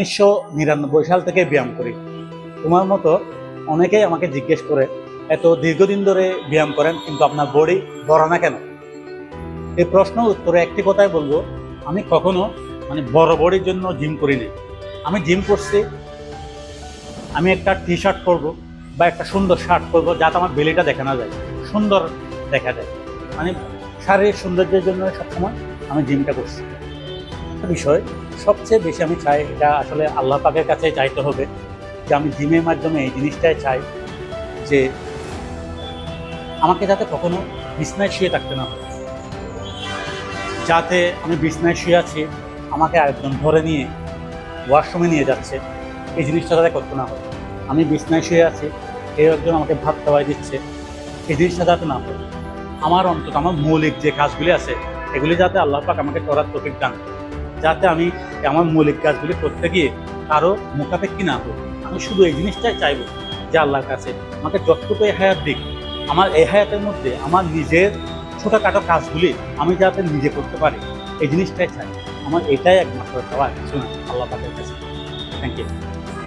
উনিশশো নিরানব্বই সাল থেকে ব্যায়াম করি। তোমার মতো অনেকেই আমাকে জিজ্ঞেস করে, এত দীর্ঘদিন ধরে ব্যায়াম করেন, কিন্তু আপনার বডি বড় না কেন? এই প্রশ্ন উত্তরে একটি কথাই বলব, আমি কখনো মানে বড় বডির জন্য জিম করিনি। আমি জিম করছি, আমি একটা টি শার্ট পরবো বা একটা সুন্দর শার্ট পরবো, যাতে আমার বেলিটা দেখা না যায়, সুন্দর দেখা যায়। মানে শারীরিক সৌন্দর্যের জন্য সবসময় আমি জিমটা করছি। একটা বিষয়, সবচেয়ে বেশি আমি চাই এটা আসলে আল্লাহ পাকের কাছে চাইতে হবে যে আমি জিমের মাধ্যমে এই জিনিসটাই চাই যে আমাকে যাতে কখনো বিছনায় শুয়ে থাকতে না হয়। যাতে আমি বিছনায় শুয়ে আছি, আমাকে আরেকজন ধরে নিয়ে ওয়াশরুমে নিয়ে যাচ্ছে, এই জিনিসটা যাতে করতে না হয়। আমি বিছনায় শুয়ে আছি, কেউ একজন আমাকে ভাত খাওয়াই দিচ্ছে, এই জিনিসটা যাতে না হয়। আমার অন্তত আমার মৌলিক যে কাজগুলি আছে, এগুলি যাতে আল্লাহ পাক আমাকে করার তফিক দান করে। যাতে আমি আমার মৌলিক কাজগুলি করতে গিয়ে কারও মুখাপেক্ষি না হই। আমি শুধু এই জিনিসটাই চাইব যে আল্লাহর কাছে আমাকে যতটুকু এ হায়াত দিক, আমার এ হায়াতের মধ্যে আমার নিজের ছোটোখাটো কাজগুলি আমি যাতে নিজে করতে পারি, এই জিনিসটাই চাই। আমার এটাই একমাত্র খাওয়া না আল্লাহ পাকের কাছে। Thank you